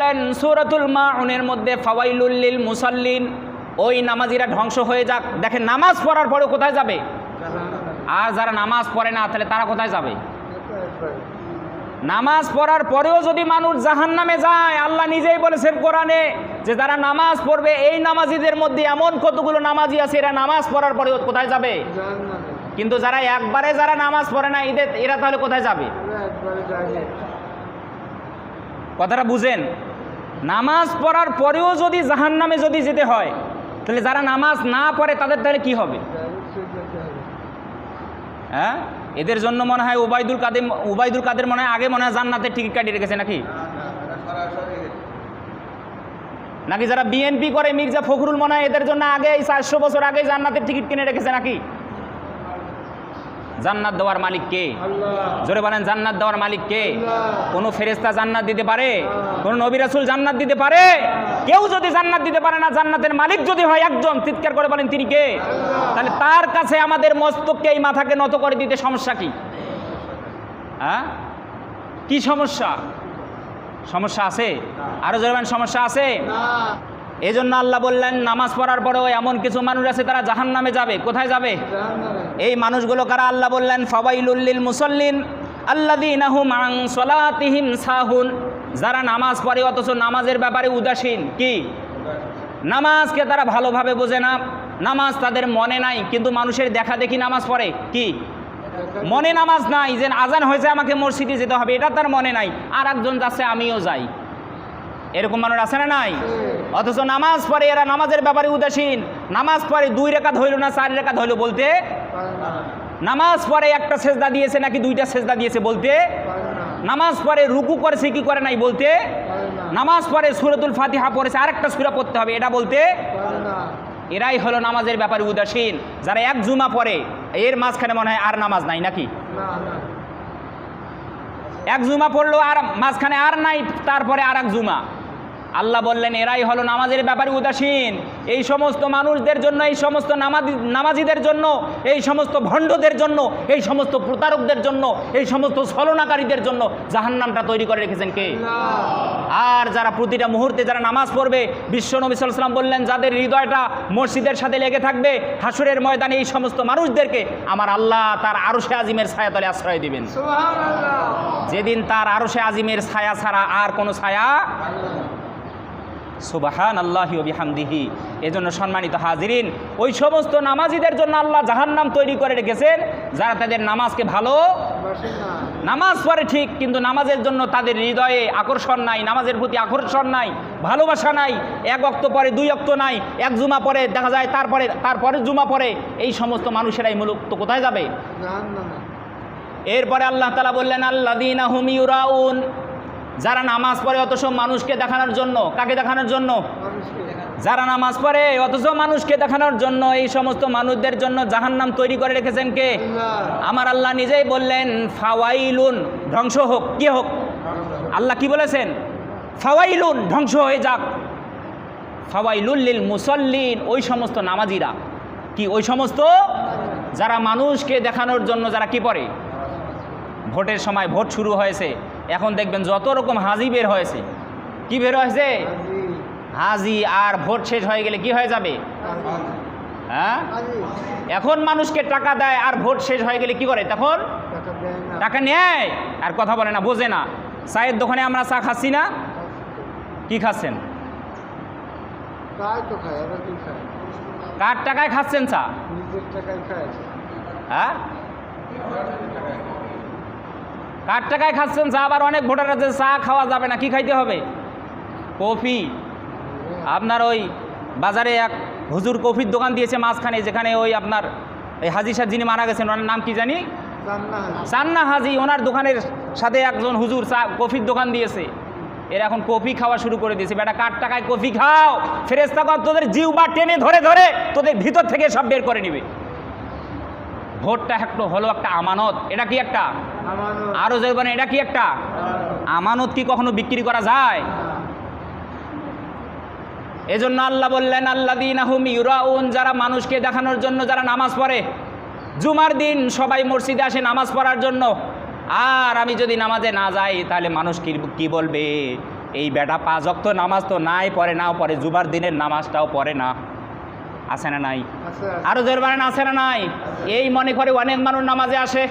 বললেন সুরাতুল মাউনের মধ্যে ফাওয়াইলুল্লিল মুসাল্লিন ওই নামাজিরা ধ্বংস হয়ে যাক। দেখেন নামাজ পড়ার পরে কোথায় যাবে? আর যারা নামাজ পড়ে না তাহলে তারা কোথায় যাবে? নামাজ পড়ার পরেও যদি মানুষ জাহান নামে যায় আল্লাহ নিজেই বলেছেন কোরআনে যে যারা নামাজ পড়বে এই নামাজিদের মধ্যে এমন কতগুলো নামাজি আছে এরা নামাজ পড়ার পরেও কোথায় যাবে? কিন্তু যারা একবারে যারা নামাজ পড়ে না এদের এরা তাহলে কোথায় যাবে? কথাটা বুঝেন? নামাজ পড়ার পরেও যদি জাহান নামে যদি যেতে হয়, তাহলে যারা নামাজ না পড়ে তাদের তাহলে কি হবে? হ্যাঁ? এদের জন্য মনে হয় উবাইদুল কাদের উবাইদুল কাদের মনে হয় আগে মনে হয় জান্নাতের টিকিট কাটিয়ে রেখেছে নাকি? নাকি যারা বিএনপি করে, মির্জা ফখরুল মনে হয় এদের জন্য আগে চারশো বছর আগে জান্নাতের টিকিট কিনে রেখেছে নাকি? জান্নাত দেওয়ার মালিক কে? জোরে বলেন, জান্নাত দেওয়ার মালিক কে? কোনো ফেরেস্তা জান্নাত দিতে পারে? কোন নবী রাসূল জান্নাত দিতে পারে? কেউ যদি জান্নাত দিতে পারে না, জান্নাতের মালিক যদি হয় একজন, চিৎকার করে বলেন, তিনি কে? তাহলে তার কাছে আমাদের মস্তককে এই মাথাকে নত করে দিতে সমস্যা কি? হ্যাঁ? কি সমস্যা? সমস্যা আছে? আরও জোরে বলেন, সমস্যা আছে? এই জন্য আল্লাহ বললেন, নামাজ পড়ার পরেও এমন কিছু মানুষ আছে, তারা জাহান নামে যাবে। কোথায় যাবে? এই মানুষগুলো কারা? আল্লাহ বললেন ফবাইলুল্লিল মুসল্লিন আল্লাদিনাহুম আং সলাতিহিম সাহুন। যারা নামাজ পড়ে, অথচ নামাজের ব্যাপারে উদাসীন। কি? নামাজকে তারা ভালোভাবে বোঝে না। নামাজ তাদের মনে নাই, কিন্তু মানুষের দেখা দেখি নামাজ পড়ে। কি? মনে নামাজ নাই, যে আজান হয়েছে, আমাকে মসজিদে যেতে হবে, এটা তার মনে নাই। আর একজন যাচ্ছে, আমিও যাই। এরকম মানুষ আছে না নাই? অথচ নামাজ পড়ে এরা নামাজের ব্যাপারে উদাসীন। নামাজ পড়ে দুই রেখা ধইল না চার রেখা ধইল বলতে? নামাজ পড়ে একটা সেজদা দিয়েছে নাকি দুইটা সেজদা দিয়েছে বলতে? নামাজ পড়ে রুকু করেছে, কি করে নাই বলতে? নামাজ পড়ে সুরতুল ফাতিহা পড়েছে, আরেকটা সুরা পড়তে হবে, এটা বলতে? এরাই হলো নামাজের ব্যাপারে উদাসীন। যারা এক জুমা পড়ে, এর মাঝখানে মনে হয় আর নামাজ নাই নাকি? এক জুমা পড়ল আর মাঝখানে আর নাই, তারপরে আর এক জুমা। আল্লাহ বললেন এরাই হলো নামাজের ব্যাপারে উদাসীন। এই সমস্ত মানুষদের জন্য এই সমস্ত নামাজি নামাজিদের জন্য এই সমস্ত ভণ্ডদের জন্য এই সমস্ত প্রতারকদের জন্য এই সমস্ত ছলনাকারীদের জন্য জাহান্নামটা তৈরি করে রেখেছেন কে? আর যারা প্রতিটা মুহূর্তে যারা নামাজ পড়বে বিশ্ব নবী সাল্লাম বললেন যাদের হৃদয়টা মসজিদের সাথে লেগে থাকবে হাসুরের ময়দানে এই সমস্ত মানুষদেরকে আমার আল্লাহ তার আরশে আজিমের ছায়াতলে আশ্রয় দিবেন। যেদিন তার আরশে আজিমের ছায়া ছাড়া আর কোনো ছায়া সুবাহান আল্লাহি বিহামদিহি। এজন্য সম্মানিত হাজিরিন ওই সমস্ত নামাজিদের জন্য আল্লাহ জাহান্নাম তৈরি করে রেখেছেন যারা তাদের নামাজকে ভালো নামাজ পড়ে ঠিক কিন্তু নামাজের জন্য তাদের হৃদয়ে আকর্ষণ নাই নামাজের প্রতি আকর্ষণ নাই ভালোবাসা নাই এক অক্ত পরে দুই অক্ত নাই এক জুমা পরে দেখা যায় তারপরে তারপরে জুমা পরে এই সমস্ত মানুষেরাই মূলত তো কোথায় যাবে? এরপরে আল্লাহ তালা বললেন আল্লাহ দিন যারা নামাজ পড়ে অথচ মানুষকে দেখানোর জন্য কাকে দেখানোর জন্য? যারা নামাজ পড়ে অথচ মানুষকে দেখানোর জন্য এই সমস্ত মানুষদের জন্য জাহান্নাম তৈরি করে রেখেছেন কে? আমার আল্লাহ নিজেই বললেন ফাওয়াইলুন ধ্বংস হোক। কে হোক? আল্লাহ কি বলেছেন? ফাওয়াইলুন ধ্বংস হয়ে যাক। ফাওয়াইলুল্লিল মুসল্লিন ওই সমস্ত নামাজিরা। কি ওই সমস্ত? যারা মানুষকে দেখানোর জন্য যারা কি পড়ে? ভোটের সময় ভোট শুরু হয়েছে। এখন দেখবেন যত রকম হাজি বের হয়েছে। কি বের হয়েছে? হাজি আর ভোট শেষ হয়ে গেলে কি হয়ে যাবে? হ্যাঁ? এখন মানুষকে টাকা দেয় আর ভোট শেষ হয়ে গেলে কি করে? তখন টাকা নেয়। আর কথা বলে না বোঝে না। চায়ের দোকানে আমরা চা খাচ্ছি না? কি খাচ্ছেন? কার টাকায় খাচ্ছেন চা? হ্যাঁ? কার টাকায় খাচ্ছেন? চা আবার অনেক ভোটার আছে চা খাওয়া যাবে না কি খাইতে হবে? কফি। আপনার ওই বাজারে এক হুজুর কফির দোকান দিয়েছে মাঝখানে যেখানে ওই আপনার এই হাজি সাহেব যিনি মারা গেছেন ওনার নাম কি জানি? সান্না হাজি ওনার দোকানের সাথে একজন হুজুর চা কফির দোকান দিয়েছে। এর এখন কফি খাওয়া শুরু করে দিয়েছে। বেটা কার টাকায় কফি খাও? ফেরেস্তা কর তোদের জিউ বা টেনে ধরে ধরে তোদের ভিতর থেকে সব বের করে নিবে। ভোটটা একটু হলো একটা আমানত। এটা কি একটা? আরও মানে এটা কি একটা? আমানত কি কখনো বিক্রি করা যায়? এজন্য আল্লাহ বললেন আল্লাহ দিন আহুম ইউরাউন যারা মানুষকে দেখানোর জন্য যারা নামাজ পড়ে জুমার দিন সবাই মসজিদে আসে নামাজ পড়ার জন্য। আর আমি যদি নামাজে না যাই তাহলে মানুষ কি কি বলবে? এই বেটা পাঁচ অক্ত নামাজ তো নাই পড়ে নাও পড়ে জুমার দিনের নামাজটাও পড়ে না। আছে না নাই? আছে আরও জোর বাড়েন আছে না নাই? এই মনে করে অনেক মানুষ নামাজে আসে।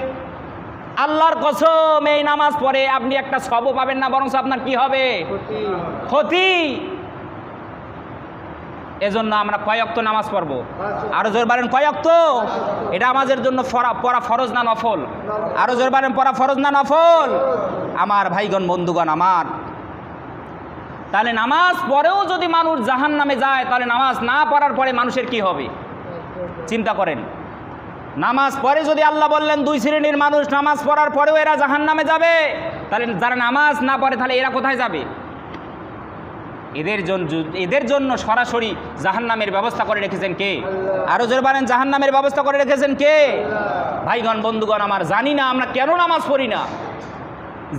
আল্লাহর কসম এই নামাজ পড়ে আপনি একটা সব পাবেন না বরং আপনার কি হবে? ক্ষতি। এজন্য আমরা কয়ক্ত নামাজ পড়ব? আরও জোর বাড়েন কয়ক্ত এটা আমাদের জন্য পড়া ফরজ না নফল? আরও জোর বাড়েন পড়া ফরজ না নফল? আমার ভাইগণ বন্ধুগণ আমার। তাহলে নামাজ পড়েও যদি মানুষ জাহান নামে যায় তাহলে নামাজ না পড়ার পরে মানুষের কি হবে? চিন্তা করেন। নামাজ পড়ে যদি আল্লাহ বললেন দুই শ্রেণির মানুষ নামাজ পড়ার পরেও এরা জাহান নামে যাবে, তাহলে যারা নামাজ না পড়ে তাহলে এরা কোথায় যাবে? এদের জন্য এদের জন্য সরাসরি জাহান নামের ব্যবস্থা করে রেখেছেন কে? আরও জোর বলেন জাহান নামের ব্যবস্থা করে রেখেছেন কে? ভাইগণ, বন্ধুগণ, আমার জানি না আমরা কেন নামাজ পড়ি না।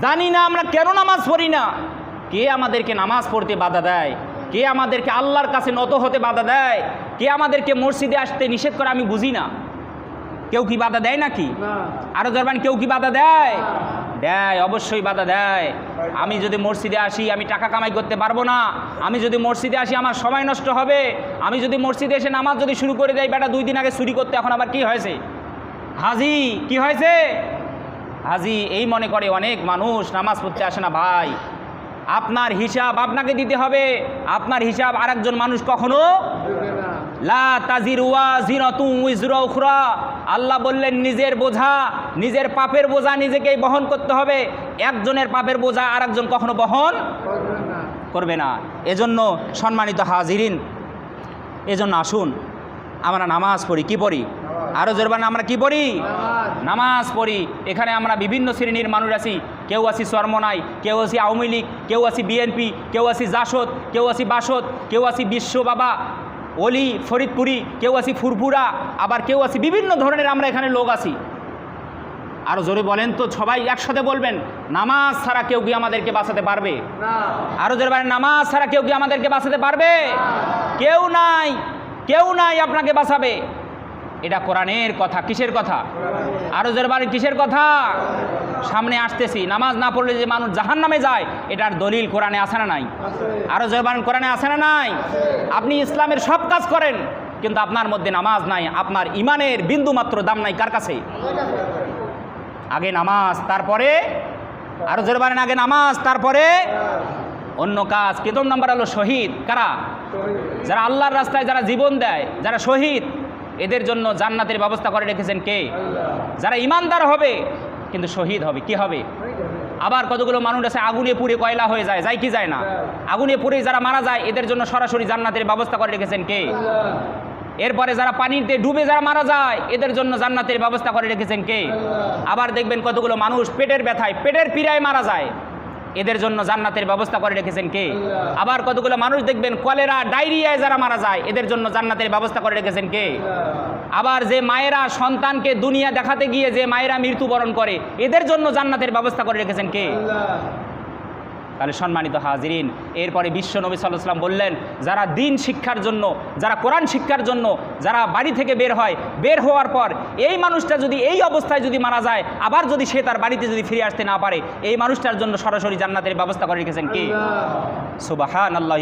জানি না আমরা কেন নামাজ পড়ি না। কে আমাদেরকে নামাজ পড়তে বাধা দেয়? কে আমাদেরকে আল্লাহর কাছে নত হতে বাধা দেয়? কে আমাদেরকে মসজিদে আসতে নিষেধ করে আমি বুঝি না। কেউ কি বাধা দেয় নাকি? না। আরও জরবান কেউ কি বাধা দেয়? দেয় অবশ্যই বাধা দেয়। আমি যদি মসজিদে আসি আমি টাকা কামাই করতে পারব না। আমি যদি মসজিদে আসি আমার সময় নষ্ট হবে। আমি যদি মসজিদে এসে নামাজ যদি শুরু করে দেয় বেটা দুই দিন আগে চুরি করতে এখন আবার কি হয়েছে? হাজি কি হয়েছে? হাজি এই মনে করে অনেক মানুষ নামাজ পড়তে আসে না ভাই। আপনার হিসাব আপনাকে দিতে হবে। আপনার হিসাব আরেকজন মানুষ কখনো লা তাজির উখরা। আল্লাহ বললেন, নিজের বোঝা, নিজের পাপের বোঝা নিজেকেই বহন করতে হবে। একজনের পাপের বোঝা আরেকজন কখনো বহন করবে না। এজন্য সম্মানিত হাজিরিন, এজন্য আসুন, আমরা নামাজ পড়ি। কি পড়ি? আরও জোরবান আমরা কি পড়ি? নামাজ নামাজ পড়ি। এখানে আমরা বিভিন্ন শ্রেণির মানুষ আছি। কেউ আছি চর্মনাই কেউ আছি আওয়ামী লীগ, কেউ আছি বিএনপি, কেউ আছি জাসদ, কেউ আছি বাসদ, কেউ আছি বিশ্ব বাবা। অলি ফরিদপুরি কেউ আসি ফুরফুরা আবার কেউ আসি বিভিন্ন ধরনের আমরা এখানে লোক আসি আরও জোরে বলেন তো সবাই একসাথে বলবেন নামাজ ছাড়া কেউ কি আমাদেরকে বাঁচাতে পারবে? আরও জোরে বলেন নামাজ ছাড়া কেউ কি আমাদেরকে বাঁচাতে পারবে? কেউ নাই কেউ নাই আপনাকে বাঁচাবে। এটা কোরআনের কথা কিসের কথা? আরও জোরে বলেন কিসের কথা? সামনে আসতেছি। নামাজ না পড়লে যে মানুষ জাহান নামে যায়, এটার দলিল কোরআনে আসে না নাই? আরও জোরে বলেন কোরআনে আসে না নাই? আপনি ইসলামের সব কাজ করেন, কিন্তু আপনার মধ্যে নামাজ নাই। আপনার ইমানের বিন্দু মাত্র দাম নাই। কার কাছে? আগে নামাজ, তারপরে? আরও জোরে আগে নামাজ, তারপরে? অন্য কাজ। প্রথম নাম্বার হলো শহীদ। কারা? যারা আল্লাহর রাস্তায় যারা জীবন দেয়, যারা শহীদ, এদের জন্য জান্নাতের ব্যবস্থা করে রেখেছেন কে? যারা ইমানদার হবে, কিন্তু শহীদ হবে, কি হবে? আবার কতগুলো মানুষ আছে, আগুনে পুড়ে কয়লা হয়ে যায় যায় কি যায় না? আগুনে পুড়ে যারা মারা যায়, এদের জন্য সরাসরি জান্নাতের ব্যবস্থা করে রেখেছেন কে? এরপরে যারা পানিতে ডুবে যারা মারা যায়, এদের জন্য জান্নাতের ব্যবস্থা করে রেখেছেন কে? আবার দেখবেন কতগুলো মানুষ পেটের ব্যথায়, পেটের পীড়ায় মারা যায়। এদের জন্য জান্নাতের ব্যবস্থা করে রেখেছেন কে? আবার কতগুলো মানুষ দেখবেন কলেরা, ডায়রিয়ায় যারা মারা যায়, এদের জন্য জান্নাতের ব্যবস্থা করে রেখেছেন কে? আবার যে মায়েরা সন্তানকে দুনিয়া দেখাতে গিয়ে যে মায়েরা মৃত্যুবরণ করে, এদের জন্য জান্নাতের ব্যবস্থা করে রেখেছেন কে? তাহলে সম্মানিত হাজিরিন এরপরে বিশ্ব নবী সাল্লাহ সাল্লাম বললেন যারা দিন শিক্ষার জন্য যারা কোরআন শিক্ষার জন্য যারা বাড়ি থেকে বের হয় বের হওয়ার পর এই মানুষটা যদি এই অবস্থায় যদি মারা যায় আবার যদি সে তার বাড়িতে যদি ফিরে আসতে না পারে এই মানুষটার জন্য সরাসরি জান্নাতের ব্যবস্থা করে রেখেছেন কি? সুবাহান আল্লাহ